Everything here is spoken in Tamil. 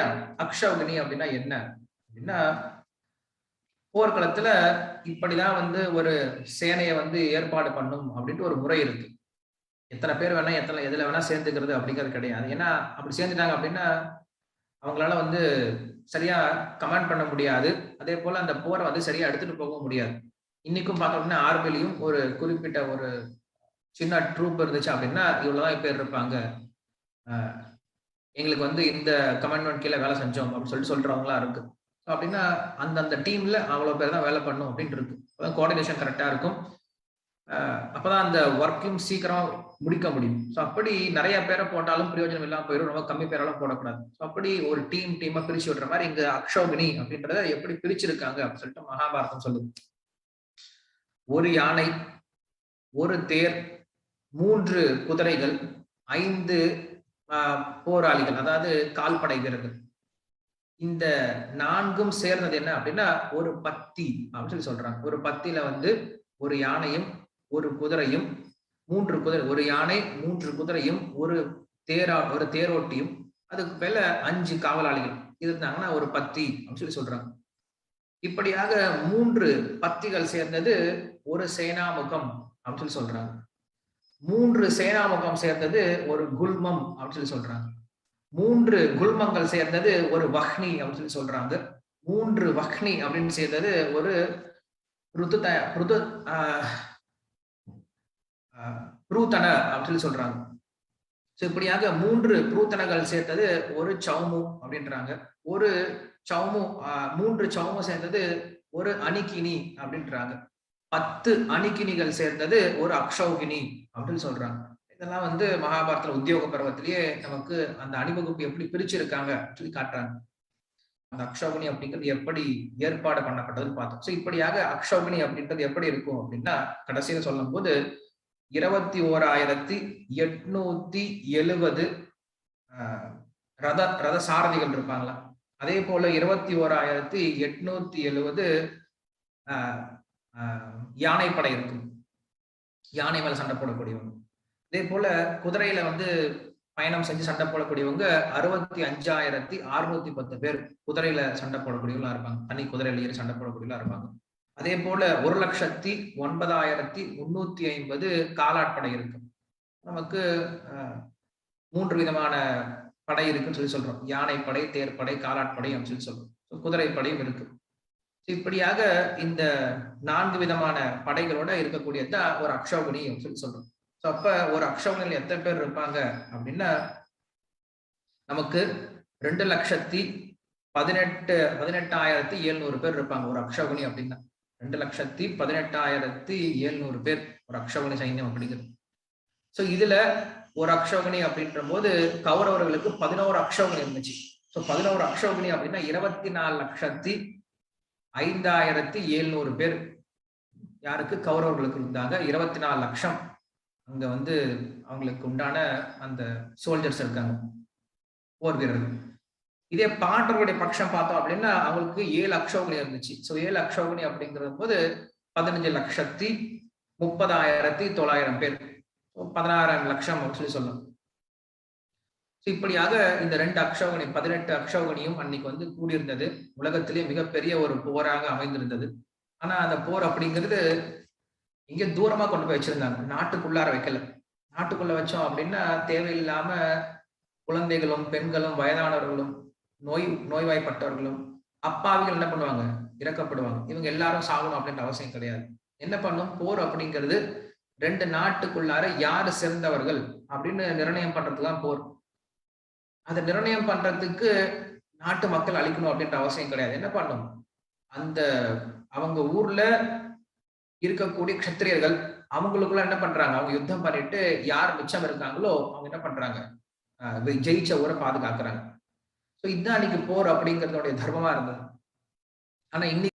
அக்ஷௌகினி அப்படின்னா என்ன? அப்படின்னா போர்க்களத்துல இப்படிதான் வந்து ஒரு சேனையை வந்து ஏற்பாடு பண்ணும் அப்படின்ட்டு ஒரு முறை இருக்கு. எத்தனை பேர் வேணா எத்தனை எதுல வேணா சேர்ந்துக்கிறது அப்படிங்கிறது கிடையாது. ஏன்னா அப்படி சேர்ந்துட்டாங்க அப்படின்னா அவங்களால வந்து சரியா கமாண்ட் பண்ண முடியாது. அதே போல அந்த போரை வந்து சரியா எடுத்துட்டு போக முடியாது. இன்னைக்கும் பார்த்தோம்னா ஆர்மிலையும் ஒரு குறிப்பிட்ட ஒரு சின்ன ட்ரூப் இருந்துச்சு அப்படின்னா இவ்வளவுதான் பேர் இருப்பாங்க. ஆஹ் எங்களுக்கு வந்து இந்த கமெண்ட்மெண்ட் கீழே வேலை செஞ்சோம் அப்படின்னு சொல்லிட்டு சொல்றவங்களா இருக்கு. அப்படின்னா அந்தந்த டீம்ல அவ்வளவு பேர் தான் வேலை பண்ணும் அப்படின்ட்டு இருக்கு. அதான் கோஆர்டினேஷன் கரெக்டா இருக்கும். அப்பதான் அந்த ஒர்க்கையும் சீக்கிரம் முடிக்க முடியும். ஸோ அப்படி நிறைய பேரை போட்டாலும் பிரயோஜனம் இல்லாமல் போயிடும் ரொம்ப கம்மி பேரெல்லாம் போடக்கூடாது. ஸோ அப்படி ஒரு டீம் டீமா பிரிச்சு விடுற மாதிரி இங்க அக்ஷோகினி அப்படின்றத எப்படி பிரிச்சிருக்காங்க அப்படின்னு சொல்லிட்டு மகாபாரதம் சொல்லுது. ஒரு யானை ஒரு தேர் மூன்று குதிரைகள் ஐந்து போராளிகள் அதாவது கால்படை வீரர்கள். இந்த நான்கும் சேர்ந்தது என்ன அப்படின்னா ஒரு பத்தி அப்படின்னு சொல்லி சொல்றாங்க. ஒரு பத்தியில வந்து ஒரு யானையும் ஒரு குதிரையும் மூன்று குதிரை ஒரு யானை மூன்று குதிரையும் ஒரு தேரா ஒரு தேரோட்டியும் அதுக்கு மேல அஞ்சு காவலாளிகள். இருந்தாங்கன்னா ஒரு பத்தி அப்படின்னு சொல்லி சொல்றாங்க. இப்படியாக மூன்று பத்திகள் சேர்ந்தது ஒரு சேனாமுகம் அப்படின்னு சொல்லி சொல்றாங்க. மூன்று சேனாமுகம் சேர்ந்தது ஒரு குல்மம் அப்படின்னு சொல்லி சொல்றாங்க. மூன்று குல்மங்கள் சேர்ந்தது ஒரு வஹ்னி அப்படின்னு சொல்லி சொல்றாங்க. மூன்று வஹ்னி அப்படின்னு சேர்ந்தது ஒரு ருத்து ருது ஆஹ் ஆஹ் அப்படின்னு சொல்லி சொல்றாங்க. ஸோ இப்படியாக மூன்று புரூத்தனங்கள் சேர்த்தது ஒரு சவுமு அப்படின்றாங்க. ஒரு சவுமு மூன்று சவுமு சேர்ந்தது ஒரு அணிகினி அப்படின்றாங்க. பத்து அணிக்கினிகள் சேர்ந்தது ஒரு அக்ஷௌகினி அப்படின்னு சொல்றாங்க. இதெல்லாம் வந்து மகாபாரத உத்தியோக பருவத்திலேயே நமக்கு அந்த அணிவகுப்பு எப்படி பிரிச்சிருக்காங்க சொல்லி காட்டுறாங்க. அந்த அக்ஷௌகினி அப்படிங்கிறது எப்படி ஏற்பாடு பண்ணப்பட்டதுன்னு பார்த்தோம். ஸோ இப்படியாக அக்ஷௌகினி அப்படின்றது எப்படி இருக்கும் அப்படின்னா கடைசியில சொல்லும் போது இருபத்தி ஓராயிரத்தி எட்நூத்தி எழுவது ரத ரத சாரதிகள் இருப்பாங்களா? அதே போல இருபத்தி ஓராயிரத்தி எட்நூத்தி எழுவது யானைப்படை இருக்கும். யானை மேல சண்டை போடக்கூடியவங்க. இதே போல குதிரையில வந்து பயணம் செஞ்சு சண்டை போடக்கூடியவங்க அறுபத்தி அஞ்சாயிரத்தி அறுநூத்தி பத்து பேர் குதிரையில சண்டை போடக்கூடியவங்களா இருப்பாங்க. தனி குதிரையில ஏறி சண்டை போடக்கூடியவங்களா இருப்பாங்க. அதே போல ஒரு லட்சத்தி ஒன்பதாயிரத்தி முன்னூத்தி ஐம்பது காலாட்படை இருக்கு. நமக்கு மூன்று விதமான படை இருக்குன்னு சொல்லி சொல்றோம். யானைப்படை தேர்ப்படை காலாட்படை அப்படின்னு சொல்லி சொல்றோம். குதிரைப்படையும் இருக்கு. இப்படியாக இந்த நான்கு விதமான படைகளோட இருக்கக்கூடியதான் ஒரு அக்ஷோகணி அப்படின்னு சொல்லி சொல்றோம். ஸோ அப்ப ஒரு அக்ஷோகணியில் எத்தனை பேர் இருப்பாங்க அப்படின்னா நமக்கு ரெண்டு லட்சத்தி பதினெட்டு பதினெட்டாயிரத்தி எழுநூறு பேர் இருப்பாங்க ஒரு அக்ஷோகணி அப்படின்னா. ரெண்டு லட்சத்தி பதினெட்டாயிரத்தி எழுநூறு பேர் ஒரு அக்ஷோகணி சைன்யம் அப்படிங்கிறது. ஸோ இதுல ஒரு அக்ஷோகணி அப்படின்ற போது கௌரவர்களுக்கு பதினோரு அக்ஷோகணி இருந்துச்சு. ஸோ பதினோரு அக்ஷோகணி அப்படின்னா இருபத்தி நாலு லட்சத்தி ஐந்தாயிரத்தி எழுநூறு பேர் யாருக்கு கௌரவர்களுக்கு இருந்தாங்க இருபத்தி நாலு லட்சம் அங்க வந்து அவங்களுக்கு உண்டான அந்த சோல்ஜர்ஸ் இருக்காங்க போர் வீரர்கள். இதே பாண்டவர்களுடைய பட்சம் பார்த்தோம் அப்படின்னா அவங்களுக்கு ஏழு அக்ஷோகணி இருந்துச்சு. ஸோ ஏழு அக்ஷோகணி அப்படிங்கிற போது பதினஞ்சு லட்சத்தி முப்பதாயிரத்தி தொள்ளாயிரம் பேர். பதினாறாயிரம் லட்சம் அப்படின்னு சொல்லி சொல்லலாம். இப்படியாக இந்த ரெண்டு அக்ஷோகணி பதினெட்டு அக்ஷோகணியும் அன்னைக்கு வந்து கூடியிருந்தது. உலகத்திலே மிகப்பெரிய ஒரு போராக அமைந்திருந்தது. ஆனா அந்த போர் அப்படிங்கிறது இங்க தூரமா கொண்டு போய் வச்சிருந்தாங்க. நாட்டுக்குள்ளார வைக்கல. நாட்டுக்குள்ள வச்சோம் அப்படின்னா தேவையில்லாம குழந்தைகளும் பெண்களும் வயதானவர்களும் நோய் நோய்வாய்ப்பட்டவர்களும் அப்பாவிகள் என்ன பண்ணுவாங்க? இறக்கப்படுவாங்க. இவங்க எல்லாரும் சாகணும் அப்படின்ற அவசியம் கிடையாது. என்ன பண்ணும்? போர் அப்படிங்கிறது ரெண்டு நாட்டுக்குள்ளார யாரு சிறந்தவர்கள் அப்படின்னு நிர்ணயம் பண்றதுதான் தான் போர். அதை நிர்ணயம் பண்றதுக்கு நாட்டு மக்கள் அழிக்கணும் அப்படின்ற அவசியம் கிடையாது. என்ன பண்ணும்? அந்த அவங்க ஊர்ல இருக்கக்கூடிய க்ஷத்திரியர்கள் அவங்களுக்குள்ள என்ன பண்றாங்க? அவங்க யுத்தம் பண்ணிட்டு யார் மிச்சம் இருக்காங்களோ அவங்க என்ன பண்றாங்க? ஜெயிச்ச ஊரை பாதுகாக்கிறாங்க. ஸோ இதுதான் அன்னைக்கு போர் அப்படிங்கிறதோடைய தர்மமா இருந்தது. ஆனா இன்னைக்கு